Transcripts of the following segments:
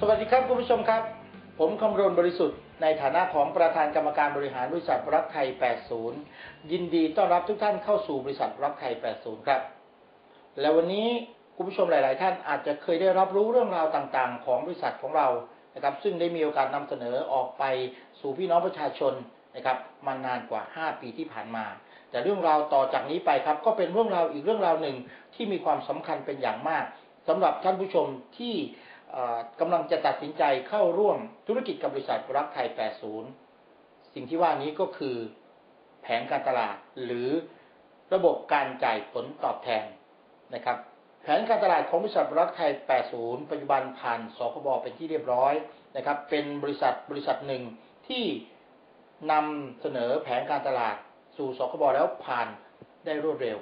สวัสดีครับคุณผู้ชมครับ ผมคำรณบริสุทธิ์ในฐานะของประธานกรรมการบริหารบริษัทรักไทย 80 ยินดีต้อนรับทุกท่านเข้าสู่บริษัทรักไทย 80 ครับ และวันนี้คุณผู้ชมหลาย ๆ ท่านอาจจะเคยได้รับรู้เรื่องราวต่าง ๆ ของบริษัทของเรานะครับ ซึ่งได้มีโอกาสนำเสนอออกไปสู่พี่น้องประชาชนนะครับมานานกว่า 5 ปีที่ผ่านมา แต่เรื่องราวต่อจากนี้ไปครับ ก็เป็นเรื่องราวอีกเรื่องราวหนึ่งที่มีความสำคัญเป็นอย่างมากสำหรับท่านผู้ชมที่ กำลังจะตัดสินใจเข้าร่วมธุรกิจกับบริษัทรักไทย 80 สิ่งที่ว่านี้ก็คือแผนการตลาดหรือระบบการจ่ายผลตอบแทนนะครับ แผนการตลาดของบริษัทรักไทย 80 ปัจจุบันผ่านสคบเป็นที่เรียบร้อยนะครับ เป็นบริษัทบริษัทหนึ่งที่นำเสนอแผนการตลาดสู่สคบแล้วผ่านได้รวดเร็ว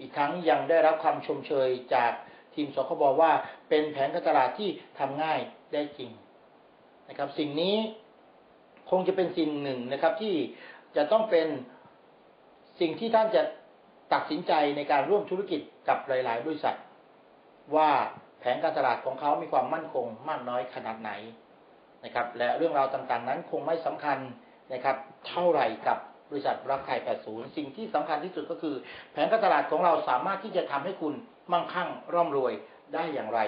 อีกครั้งยังได้รับคำชมเชยจาก ทีมสคบว่า เป็นแผนการตลาดที่ทำง่ายได้จริงนะครับ สิ่งนี้คงจะเป็นสิ่งหนึ่งนะครับ ที่จะต้องเป็นสิ่งที่ท่านจะตัดสินใจในการร่วมธุรกิจกับหลาย ๆ บริษัท ว่าแผนการตลาดของเขามีความมั่นคงมากน้อยขนาดไหนนะครับ และเรื่องราวต่าง ๆ นั้นคงไม่สำคัญนะครับ เท่าไหร่กับ บริษัทรักไทย 80 สิ่งที่สำคัญที่สุดก็คือ แผนการตลาดของเราสามารถที่จะทำให้คุณมั่งคั่งร่ำรวยได้อย่างไร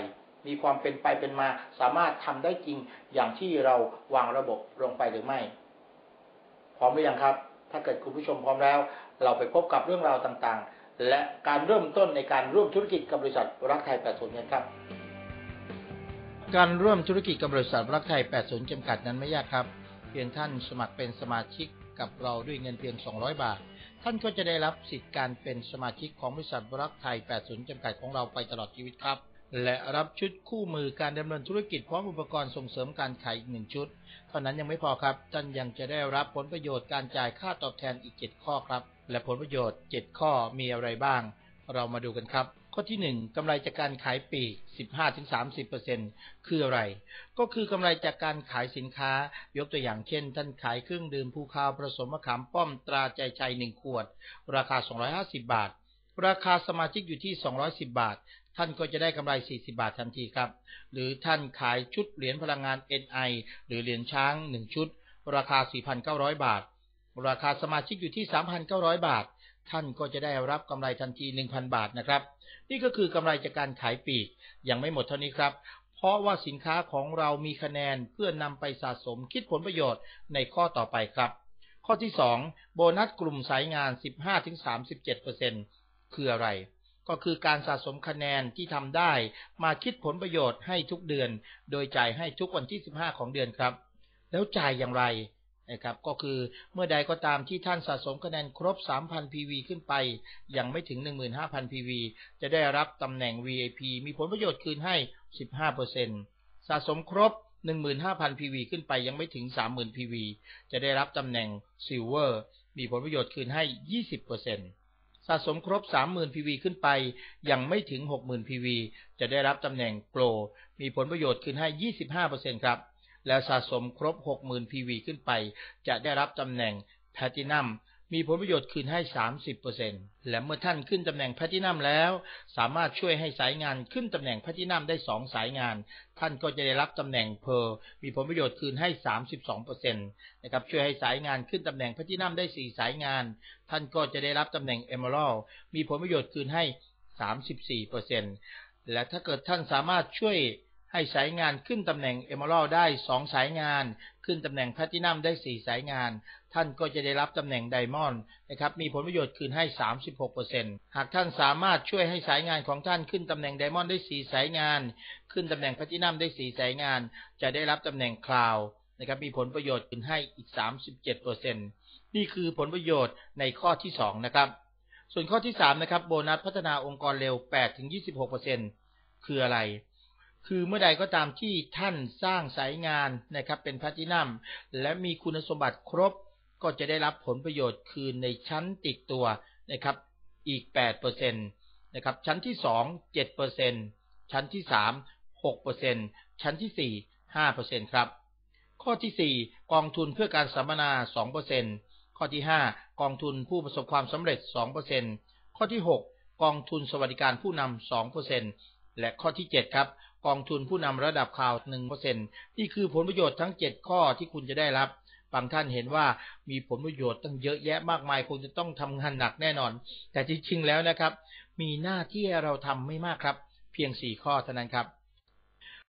มีความเป็นไปเป็นมา สามารถทำได้จริงอย่างที่เราวางระบบลงไปหรือไม่ พร้อมหรือยังครับ ถ้าเกิดคุณผู้ชมพร้อมแล้ว เราไปพบกับเรื่องราวต่างๆ และการเริ่มต้นในการร่วมธุรกิจกับบริษัทรักไทย 80 กันครับ การร่วมธุรกิจกับบริษัทรักไทย 80 จำกัดนั้นไม่ยากครับ เพียงท่านสมัครเป็นสมาชิก กับเราด้วยเงินเพียง 200 บาท ท่านก็จะได้รับสิทธิ์การเป็นสมาชิกของบริษัทบรักไทย 80 จำกัดของเราไปตลอดชีวิตครับ และรับชุดคู่มือการดำเนินธุรกิจพร้อมอุปกรณ์ส่งเสริมการขายอีกหนึ่งชุด เท่านั้นยังไม่พอครับ ท่านยังจะได้รับผลประโยชน์การจ่ายค่าตอบแทนอีก 7 ข้อครับ และผลประโยชน์ 7 ข้อมีอะไรบ้าง เรามาดูกันครับ ข้อที่ 1กำไรจากการขายปลีก 15-30%คืออะไร ก็คือกำไรจากการขายสินค้า ยกตัวอย่างเช่น ท่านขายเครื่องดื่มภูคาวผสมมะขามป้อมตราใจชัย 1 ขวด ราคา 250 บาท ราคาสมาชิกอยู่ที่ 210 บาท ท่านก็จะได้กำไร 40 บาททันทีครับ หรือท่านขายชุดเหรียญพลังงาน NI หรือเหรียญช้าง 1 ชุด ราคา 4,900 บาท ราคาสมาชิกอยู่ที่ 3,900 บาท ท่านก็จะได้รับกำไรทันที1,000 บาทนะครับ นี่ก็คือกำไรจากการขายปีกยังไม่หมดเท่านี้ครับ เพราะว่าสินค้าของเรามีคะแนนเพื่อนำไปสะสมคิดผลประโยชน์ในข้อต่อไปครับ ข้อที่ 2 โบนัสกลุ่มสายงาน 15-37%คืออะไรก็คือการสะสมคะแนนที่ทำได้มาคิดผลประโยชน์ให้ทุกเดือน โดยจ่ายให้ทุกวันที่ 15 ของเดือนครับ แล้วจ่ายอย่างไร นะครับก็คือเมื่อใดก็ตามที่ท่านสะสมคะแนนครบ 3,000 PV ขึ้นไป ยังไม่ถึง 15,000 PV จะได้รับตำแหน่ง VIP มีผลประโยชน์คืนให้ 15%สะสมครบ 15,000 PV ขึ้นไปยังไม่ถึง 30,000 PV จะได้รับตำแหน่ง Silver มีผลประโยชน์คืนให้ 20%สะสมครบ 30,000 PV ขึ้นไป ยังไม่ถึง 60,000 PV จะได้รับตำแหน่ง Pro มีผลประโยชน์คืนให้ 25%ครับ และสะสมครบ 60,000 PV ขึ้นไป จะได้รับตำแหน่งแพลตินัมมีผลประโยชน์คืนให้ 30%และเมื่อท่านขึ้นตำแหน่งแพลตินัมแล้ว สามารถช่วยให้สายงานขึ้นตำแหน่งแพลตินัมได้ 2 สายงาน ท่านก็จะได้รับตำแหน่งเพอร์มีผลประโยชน์คืนให้ 32%นะครับช่วยให้สายงานขึ้นตำแหน่งแพลตินัมได้ 4 สายงาน ท่านก็จะได้รับตำแหน่งเอเมอรัลมีผลประโยชน์คืนให้ 34%และถ้าเกิดท่านสามารถช่วย ให้สายงานขึ้นตำแหน่งเอมอรัลได้2สายงาน ขึ้นตำแหน่งแพลตินัมได้4สายงาน ท่านก็จะได้รับตำแหน่งไดมอนด์นะครับมีผลประโยชน์คืนให้ 36%หากท่านสามารถช่วยให้สายงานของท่านขึ้นตำแหน่งไดมอนด์ได้4สายงาน ขึ้นตำแหน่งแพลตินัมได้4สายงาน จะได้รับตำแหน่งคลาวนะครับมีผลประโยชน์คืนให้อีก 37%นี่คือผลประโยชน์ในข้อที่2นะครับส่วนข้อที่3นะครับโบนัสพัฒนาองค์กรเร็ว 8-26%คืออะไร คือเมื่อใดก็ตามที่ท่านสร้างสายงานนะครับเป็นแพลตินัมและมีคุณสมบัติครบก็จะได้รับผลประโยชน์คืนในชั้นติดตัวนะครับอีก8%นะครับชั้นที่ 2 7%ชั้นที่ 3 6%ชั้นที่ 4 5%ครับ ข้อที่ 4 กองทุนเพื่อการสัมมนา 2%ข้อที่ 5 กองทุนผู้ประสบความสำเร็จ 2%ข้อที่ 6 กองทุนสวัสดิการผู้นำ2%ข และข้อที่ 7 ครับ กองทุนผู้นำระดับข่าว1%นี่คือผลประโยชน์ทั้ง 7 ข้อที่คุณจะได้รับบางท่านเห็นว่ามีผลประโยชน์ตั้งเยอะแยะมากมายคงจะต้องทำงานหนักแน่นอน แต่จริงๆแล้วนะครับ มีหน้าที่เราทำไม่มากครับ เพียง 4 ข้อเท่านั้นครับ